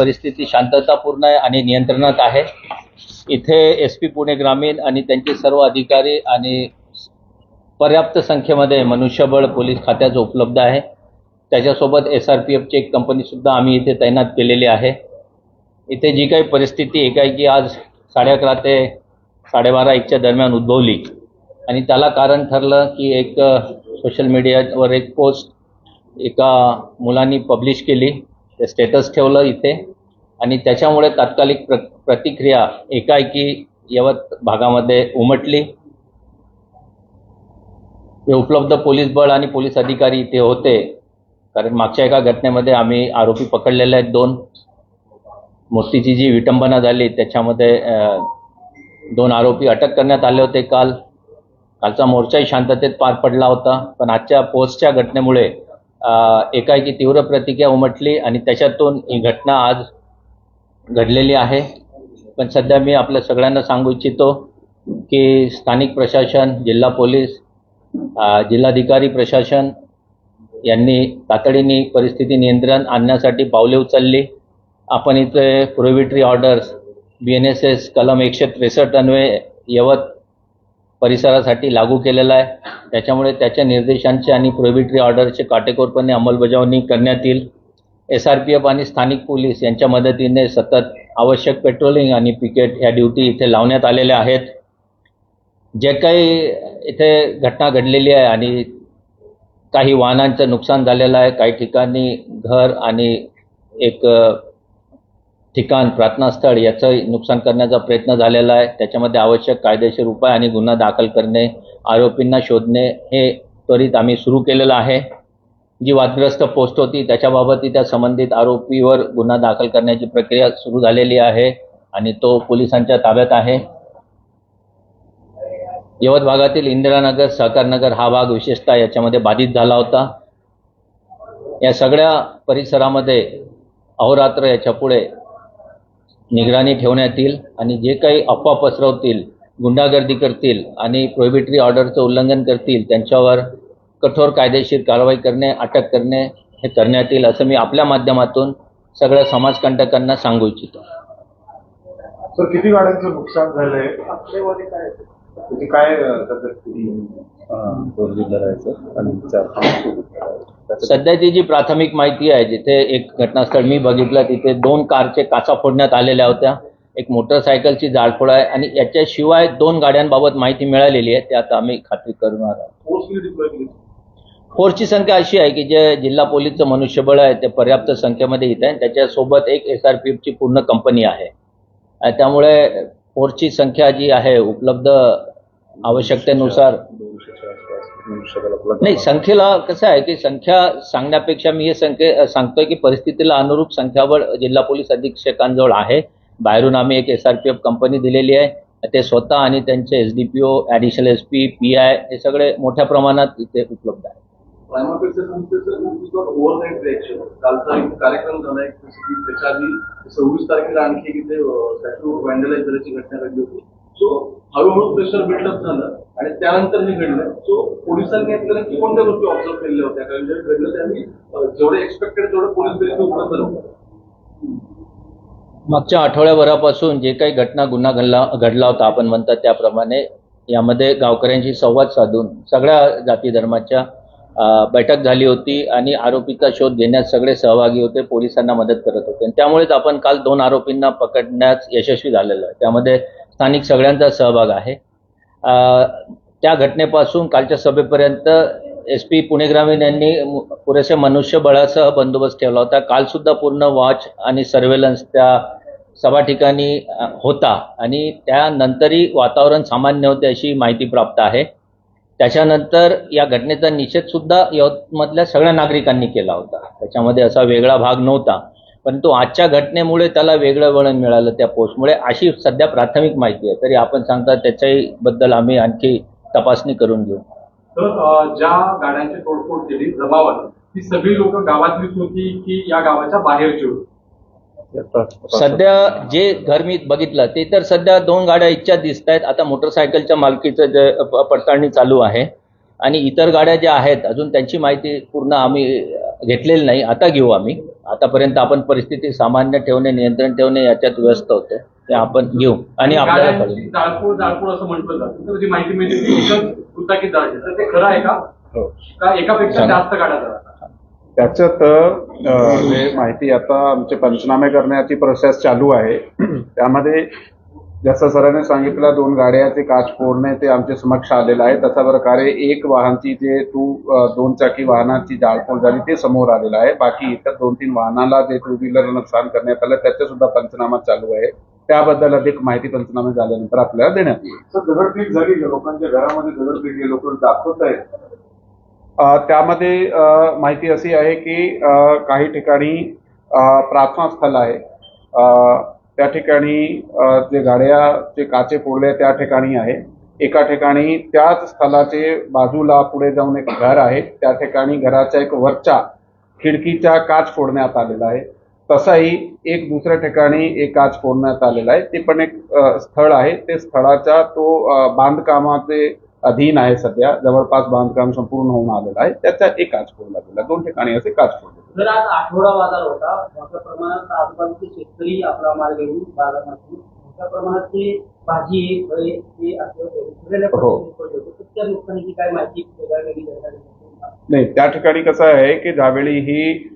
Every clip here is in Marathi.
परिस्थिती शांततापूर्ण आहे आणि नियंत्रणात आहे. इथे एस पी पुणे ग्रामीण आणि त्यांचे सर्व अधिकारी आणि पर्याप्त संख्येमध्ये मनुष्यबळ पोलीस खात्याचं उपलब्ध आहे. त्याच्यासोबत एस आर पी एफची एक कंपनीसुद्धा आम्ही इथे तैनात केलेली आहे. इथे जी काही परिस्थिती एकाएकी आज साडे अकरा ते साडेबारा एकच्या दरम्यान उद्भवली. आणि त्याला कारण ठरलं की एक सोशल मीडियावर एक पोस्ट एका मुलांनी पब्लिश केली. ते स्टेटस ठेवलं इथे. आणि त्याच्यामुळे तात्कालिक प्र प्रतिक्रिया एकाएकी यवत भागामध्ये उमटली. ते उपलब्ध पोलीस बळ आणि पोलीस अधिकारी इथे होते. कारण मागच्या एका घटनेमध्ये आम्ही आरोपी पकडलेले आहेत दोन. मूर्तीची जी विटंबना झाली त्याच्यामध्ये दोन आरोपी अटक करण्यात आले होते काल. कालचा मोर्चाही शांततेत पार पडला होता. पण आजच्या पोस्टच्या घटनेमुळे एकाएकी तीव्र प्रतिक्रिया उमटली आणि त्याच्यातून ही घटना आज घडलेली आहे. पण सध्या मी आपल्या सगळ्यांना सांगू इच्छितो की स्थानिक प्रशासन जिल्हा पोलीस जिल्हाधिकारी प्रशासन यांनी तातडीने परिस्थिती नियंत्रण आणण्यासाठी पावले उचलली. आपण इथे prohibitory orders B N S S कलम एकशे त्रेसष्ट अन्वये यवत परिसरासाठी लागू केलेला आहे. त्याच्यामुळे त्याच्या निर्देशांचे आणि प्रोहिबिटरी ऑर्डरचे काटेकोरपणे अंमलबजावणी करण्यात येईल. एस आर पी एफ आणि स्थानिक पोलीस यांच्या मदतीने सतत आवश्यक पेट्रोलिंग आणि पिकेट ह्या ड्युटी इथे लावण्यात आलेल्या आहेत. जे काही इथे घटना घडलेली आहे आणि काही वाहनांचं नुकसान झालेलं आहे. काही ठिकाणी घर आणि एक ठिकाण प्रार्थनास्थळ याचं नुकसान करण्याचा प्रयत्न झालेला आहे. त्याच्यामध्ये आवश्यक कायदेशीर उपाय आणि गुन्हा दाखल करणे आरोपींना शोधणे हे त्वरित आम्ही सुरू केलेलं आहे. जी वादग्रस्त पोस्ट होती त्याच्याबाबतही त्या संबंधित आरोपीवर गुन्हा दाखल करण्याची प्रक्रिया सुरू झालेली आहे आणि तो पोलिसांच्या ताब्यात आहे. यवत भागातील इंदिरानगर सहकारनगर हा भाग विशेषतः याच्यामध्ये बाधित झाला होता. या सगळ्या परिसरामध्ये अहोरात्र याच्यापुढे निगराणी ठेवण्यात येईल आणि जे काही अफवा पसरवतील गुंडागर्दी करतील आणि प्रोहिबिटरी ऑर्डरचं उल्लंघन करतील त्यांच्यावर कठोर कायदेशीर कारवाई करणे अटक करणे हे करण्यात येईल असं मी आपल्या माध्यमातून सगळ्या समाजकंटकांना सांगू इच्छितो. सर किती गाड्यांचं नुकसान झालंय? म्हणजे काय आणि चार पाच सध्याची जी प्राथमिक माहिती आहे जिथे एक घटनास्थळ मी बघितलं तिथे दोन कारचे काचा फोडण्यात आलेल्या होत्या. एक मोटरसायकलची जाळपोळ आहे आणि याच्याशिवाय दोन गाड्यांबाबत माहिती मिळालेली आहे ते आता आम्ही खात्री करणार आहोत. फोर्सची संख्या अशी आहे की जे जिल्हा पोलीसचं मनुष्यबळ आहे ते पर्याप्त संख्येमध्ये येत आहे. त्याच्यासोबत एक एस आर पी एफची पूर्ण कंपनी आहे. आणि त्यामुळे फोर्सची संख्या जी आहे उपलब्ध आवश्यकतेनुसार. नाही संख्येला कसं आहे की संख्या सांगण्यापेक्षा मी हे संख्ये सांगतोय की परिस्थितीला अनुरूप संख्याबळ जिल्हा पोलीस अधीक्षकांजवळ आहे. बाहेरून आम्ही एक S R P F company दिलेली आहे. ते स्वतः आणि त्यांचे S D P O additional S P P I हे सगळे मोठ्या प्रमाणात इथे उपलब्ध आहे. प्रायमापेक्षा संस्थेचं ओव्हरनाईट रिएक्शन कालचा एक कार्यक्रम झाला एक की त्याच्या आधी सव्वीस तारखेला आणखी घटना घडली होती. सो हळूहळू प्रेशर बिल्डअप झालं आणि त्यानंतर हे घडलं सो पोलिसांनी आपल्याला की कोणत्या गोष्टी ऑब्झर्व केलेल्या होत्या? कारण जे घडलं त्यांनी जेवढे एक्सपेक्टेड तेवढे पोलीस तरी उपलब्ध नव्हतं मागच्या आठवड्याभरापासून जे काही घटना गुन्हा घडला घडला होता आपण म्हणतात त्याप्रमाणे यामध्ये गावकऱ्यांशी संवाद साधून सगळ्या जाती धर्माच्या बैठक झाली होती आणि आरोपीचा शोध घेण्यात सगळे सहभागी होते पोलिसांना मदत करत होते. त्यामुळेच आपण काल दोन आरोपींना पकडण्यात यशस्वी झालेलं आहे. त्यामध्ये स्थानिक सगळ्यांचा सहभाग आहे. त्या घटनेपासून कालच्या सभेपर्यंत एस पी पुणे ग्रामीण यांनी पुरेसे मनुष्यबळासह बंदोबस्त ठेवला होता. कालसुद्धा पूर्ण वॉच आणि सर्वेलन्स त्या सभा ठिकाणी होता आणि त्यानंतरही वातावरण सामान्य होते अशी माहिती प्राप्त आहे. त्याच्यानंतर या घटनेचा निषेधसुद्धा यवतमधल्या सगळ्या नागरिकांनी केला होता. त्याच्यामध्ये असा वेगळा भाग नव्हता. परंतु आजच्या घटनेमुळे त्याला वेगळं वळण मिळालं त्या पोस्टमुळे. अशी सध्या प्राथमिक माहिती आहे. तरी आपण सांगता त्याच्याही बद्दल आम्ही आणखी तपासणी करून घेऊ. तर ज्या गाड्यांची तोडफोड केली जमावाने ती सगळी लोक गावातलीच होती की या गावाच्या बाहेरची होती? सध्या जे घर मी बघितलं ते तर सध्या दोन गाड्या इच्छा दिसत आहेत. आता मोटरसायकलच्या मालकीचं जे पडताळणी चालू आहे. आणि इतर गाड्या ज्या आहेत अजून त्यांची माहिती पूर्ण आम्ही घेतलेली नाही. आता घेऊ आम्ही. आतापर्यंत आपण परिस्थिती सामान्य ठेवणे नियंत्रण ठेवणे याच्यात व्यस्त होतो. ते आपण घेऊ आणि आपल्याला जाळपोळ जाळपोळ असं म्हटलं जातं. तर जी माहिती मिळते. ते खरं आहे का? हो. एकापेक्षा. जास्त त्याच्यात माहिती आता आमचे पंचनामे करण्याची प्रोसेस चालू आहे. त्यामध्ये जसं सरांनी सांगितलं दोन गाड्याचे काच फोडणे ते आमच्या समक्ष आलेलं आहे. तशा प्रकारे एक वाहनची जे टू दोन चाकी वाहनाची जाळपोळ झाली ते समोर आलेलं आहे. बाकी इतर दोन तीन वाहनाला जे टू व्हीलर नुकसान करण्यात आलं त्याचा सुद्धा पंचनामा चालू आहे. त्याबद्दल अधिक माहिती पंचनामे झाल्यानंतर आपल्याला देण्यात येईल. दगडफेक झाली? लोकांच्या घरामध्ये दगडफेक हे लोक दाखवत आहेत. त्यामध्ये माहिती अशी आहे की काही ठिकाणी प्रार्थना स्थळ आहे. त्या ठिकाणी अ, जे गाड्याचे काचे फोडले त्या ठिकाणी आहे. एका ठिकाणी त्याच स्थळाचे बाजूला पुढे जाऊन एक घर आहे. त्या ठिकाणी घराच्या एक वरच्या खिडकीच्या काच फोडण्यात आलेला आहे. तसाही एक दुसऱ्या ठिकाणी एक काच फोडण्यात आलेला आहे. ते पण एक स्थळ आहे. ते स्थळाचा तो बांधकामाचे अधीन आहे सध्या. जवळपास बांधकाम संपूर्ण होऊन आलेलं आहे. त्याचा एक काच फोडला गेला दोन ठिकाणी असे काच फोडले जर आज आठवडा बाजार होता. मोठ्या प्रमाणात आजूबाजूचे शेतकरी आपला माल घेऊन बाजारातून मोठ्या प्रमाणात ते भाजी फळे हे. हो. त्या नुकसानीची काय माहिती? नाही त्या ठिकाणी कसं आहे की ज्यावेळी ही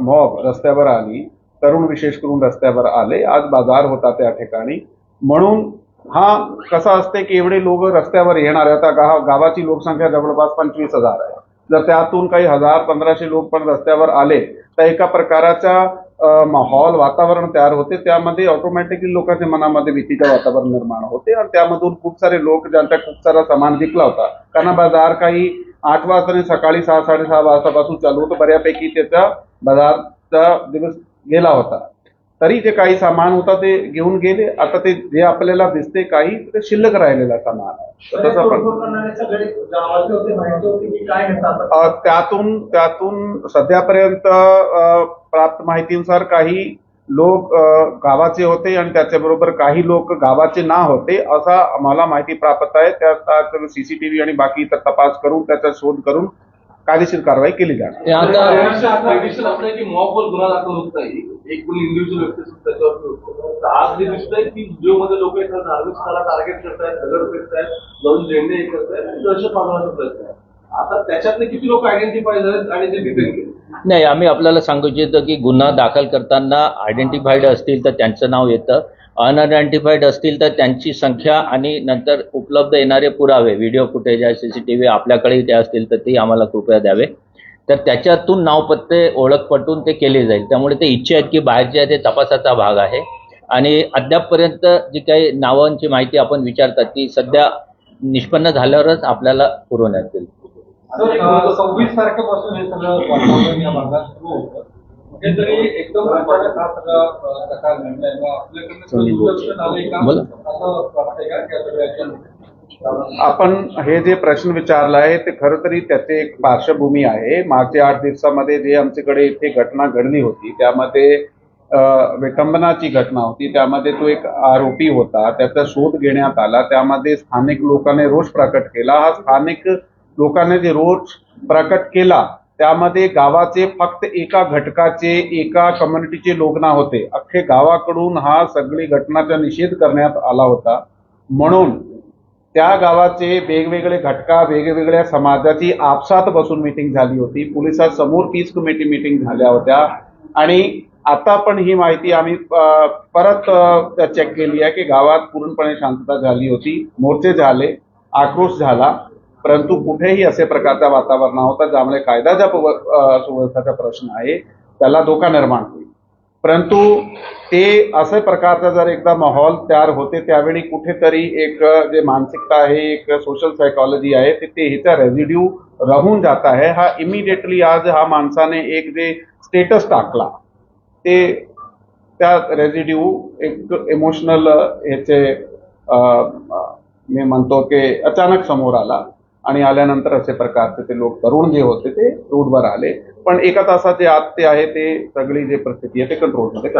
मॉब रस्त्यावर आली तरुण विशेष करून रस्त्यावर आले आज बाजार होता त्या ठिकाणी. म्हणून हा कसा असते की एवढे लोक रस्त्यावर येणार आहे. आता गाव गावाची लोकसंख्या जवळपास पंचवीस हजार आहे. जर त्यातून काही हजार पंधराशे लोक पण रस्त्यावर आले तर एका प्रकाराचा माहौल वातावरण तयार होते. त्यामध्ये ऑटोमॅटिकली लोकांच्या मनामध्ये भीतीचं वातावरण निर्माण होते आणि त्यामधून खूप सारे लोक ज्यांचा खूप सारा सामान विकला होता. त्यांना बाजार काही आठ वाजता आणि सकाळी सहा साडेसहा वाजतापासून चालू होतं. बऱ्यापैकी त्याचा बाजारचा दिवस गेला होता. तरी जे काही सामान होता ते घेऊन गेले आता ते जे आपल्याला दिसते काही ते शिल्लक राहिलेला सामान आहे तर तसं पण सगळे गावाचे होते माहिती होती की काय घेतात अ, त्यातून त्यातून सध्यापर्यंत प्राप्त माहितीनुसार काही लोक गावाचे होते आणि त्याच्याबरोबर काही लोक गावाचे ना होते असा आम्हाला माहिती प्राप्त आहे त्या सीसीटीव्ही आणि बाकी इतर तपास करून त्याचा शोध करून कायदेशीर कारवाई केली जाणार एक कोणी इंडिव्हिज्युअल व्यक्ती असेल त्याच्यावरती आज जे दिसतंय की व्हिडिओमध्ये लोक येतात धार्मिक स्थळाला टार्गेट करतायत दगड फेकतायत जाऊन झेंडे हे करतायत आणि दहशत माजवण्याचा प्रयत्न आहे. आता त्याच्यातले किती लोक आयडेंटिफाय झालेत आणि ते डिटेन केले नाही आम्ही आपल्याला सांगू इच्छितो की गुन्हा दाखल करताना आयडेंटिफाईड असतील तर त्यांचं नाव येतं. अनआयडेंटिफाईड असतील तर त्यांची संख्या आणि नंतर उपलब्ध येणारे पुरावे व्हिडिओ फुटेज आहे सी सी टी व्ही आपल्याकडे ते असतील तर ते आम्हाला कृपया द्यावे. तर त्याच्यातून नावपत्ते ओळख पटून ते केले जाईल. त्यामुळे ते इच्छा आहेत की बाहेरचे आहे ते तपासाचा भाग आहे. आणि अद्यापपर्यंत जी काही नावांची माहिती आपण विचारतात ती सध्या निष्पन्न झाल्यावरच आपल्याला पुरवण्यात येईल. सव्वीस तारखेपासून हे सगळं वातावरण या भागात सुरू होतं. तरी एकदम हा सगळा प्रकार घडलाय. आपल्याकडनं. असं वाटतंय का? आपण हे जे प्रश्न विचारला आहे ते खरं तरी त्याचे एक पार्श्वभूमी आहे. मागच्या आठ दिवसामध्ये जे आमच्याकडे इथे घटना घडली होती त्यामध्ये विटंबनाची घटना होती. त्यामध्ये तो एक आरोपी होता. त्याचा शोध घेण्यात आला. त्यामध्ये स्थानिक लोकांनी रोष प्रकट केला. हा स्थानिक लोकांनी जे रोष प्रकट केला त्यामध्ये गावाचे फक्त एका घटकाचे एका कम्युनिटीचे लोक ना होते. अख्खे गावाकडून हा सगळी घटनाचा निषेध करण्यात आला होता. म्हणून त्या गावाचे वेगवेगळे घटका वेगवेगळ्या समाजाची आपसात बसून मिटिंग झाली होती. पोलिसांसमोर पीस कमिटी मिटिंग झाल्या होत्या. आणि आता पण ही माहिती आम्ही परत चेक केली आहे की गावात पूर्णपणे शांतता झाली होती. मोर्चे झाले आक्रोश झाला. परंतु कुठेही असे प्रकारचा वातावरण होता ज्यामुळे कायद्याच्या पव- प्रश्न आहे. त्याला धोका निर्माण होईल. परंतु ते असे प्रकारचा जर एकदा माहोल तयार होते त्यावेळी कुठेतरी एक जे मानसिकता आहे एक सोशल सायकॉलॉजी आहे ते ते ह्याचा रेझिड्यू राहून जात आहे. हा इमिडिएटली आज हा माणसाने एक जे स्टेटस टाकला ते त्या रेझिड्यू एक इमोशनल ह्याचे मी म्हणतो की अचानक समोर आला. आणि आल्यानंतर असे प्रकारचे ते लोक तरुण जे होते ते रोडवर आले. पण एका तासाचे आत ते आहे ते सगळी जे परिस्थिती आहे ते कंट्रोलमध्ये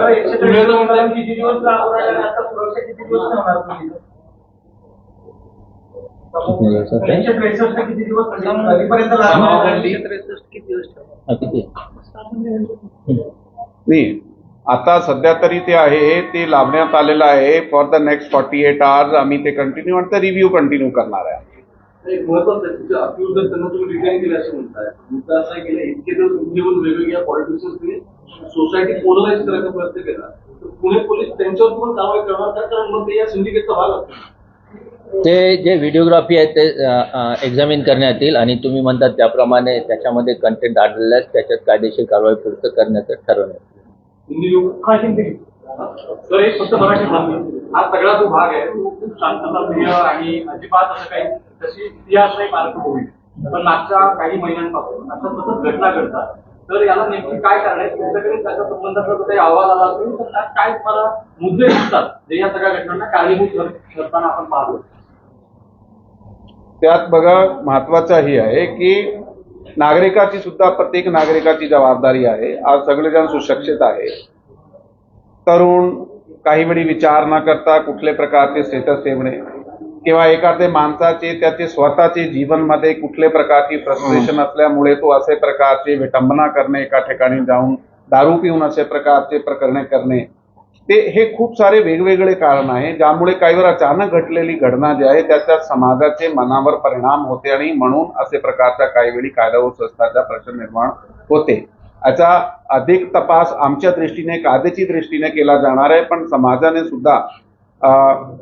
नाही आता सध्या तरी ते आहे ते लावण्यात आलेलं आहे. For the next forty eight hours आम्ही ते कंटिन्यू आणि ते रिव्ह्यू कंटिन्यू करणार आहे. एक महत्वाचं आहेत त्यांना तुम्ही रिटाईन केले असं म्हणताय. मुद्दा असा आहे की इतके दिवस वेगवेगळ्या पॉलिटिशियन्सनी सोसायटी पोलराईज करायचा प्रयत्न केला. तर पुणे पोलीस त्यांच्यावर पण कारवाई करणार का? कारण मग ते या सिंडिकेटचा भाग असतो ते जे व्हिडिओग्राफी आहे ते एक्झामिन करण्यात येईल आणि तुम्ही म्हणतात त्याप्रमाणे त्याच्यामध्ये कंटेंट आढळल्यास त्याच्यात कायदेशीर कारवाई पुढचं करण्याचं ठरवण्यात तर एक फक्त मराठी हा सगळा जो भाग आहे तो खूप शांतता प्रिय आणि अजिबात असं काही तशी इतिहास नाही होईल. पण मागच्या काही महिन्यांपासून असं सतत घटना घडतात. तर याला नेमकी काय कारण आहे? तुमच्याकडे त्याच्या संबंधाचा जो काही अहवाल आला असेल तर त्यात काय तुम्हाला मुद्दे दिसतात? जे या सगळ्या घटनांना कारणीभूत करताना ठरताना आपण पाहतो. त्यात बघा महत्वाचं ही आहे की नागरिकाची सुद्धा प्रत्येक नागरिकाची जबाबदारी आहे. आज सगळेजण सुशिक्षित आहे तरुण काही वेळी विचार न करता कुठल्या प्रकारचे स्टेटस ठेवणे किंवा एखाद्या माणसाचे त्याचे स्वतःचे जीवनमध्ये कुठल्या प्रकारची फ्रस्ट्रेशन असल्यामुळे तो असे प्रकारचे विटंबना करणे एका ठिकाणी जाऊन दारू पिऊन असे प्रकारचे प्रकरणे करणे. ते हे खूप सारे वेगवेगळे कारण आहे ज्यामुळे काही वेळा अचानक घडलेली घटना जी आहे त्याच्या समाजाचे मनावर परिणाम होते आणि म्हणून असे प्रकारच्या काही वेळी कायदा व संस्थाचा प्रश्न निर्माण होते. याचा अधिक तपास आमच्या दृष्टीने कायद्याची दृष्टीने केला जाणार आहे. पण समाजाने सुद्धा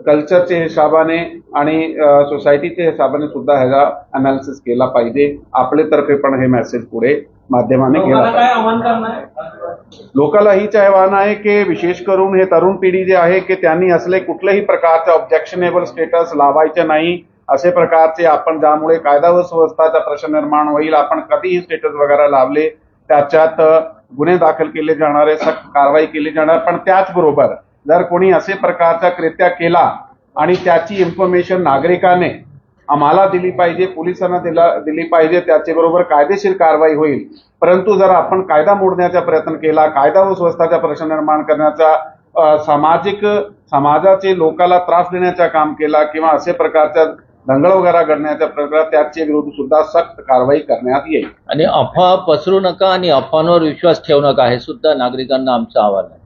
कल्चरच्या हिशोबाने आणि सोसायटीच्या हिशोबाने सुद्धा ह्याचा अनालिसिस केला पाहिजे. आपल्यातर्फे पण हे मेसेज पुढे माध्यमाने करणार लोकांना हीच आव्हान आहे की विशेष करून हे तरुण पिढी जे आहे की त्यांनी असले कुठल्याही प्रकारचे ऑब्जेक्शनेबल स्टेटस लावायचे नाही. असे प्रकारचे आपण ज्यामुळे कायदा व सुव्यवस्थाचा प्रश्न निर्माण होईल आपण कधीही स्टेटस वगैरे लावले त्याच्यात गुन्हे दाखल केले जाणारे सक्त कारवाई केली जाणार पण त्याचबरोबर जर कोणी असे प्रकारचा कृत्या केला आणि त्याची इन्फॉर्मेशन नागरिकाने आम्हाला दिली पाहिजे पोलिसांना दिला दिली पाहिजे त्याच्याबरोबर कायदेशीर कारवाई होईल. परंतु जर आपण कायदा मोडण्याचा प्रयत्न केला कायदा व स्वस्ताचा प्रश्न निर्माण करण्याचा सामाजिक समाजाचे लोकाला त्रास देण्याचा काम केला किंवा असे प्रकारच्या दंगल वगैरे घडण्याच्या प्रकारात त्याच्या विरोध सुद्धा सक्त कारवाई करण्यात येईल. आणि अफवा पसरू नका आणि अफवांवर विश्वास ठेवू नका हे सुद्धा नागरिकांना आमचं आव्हान आहे.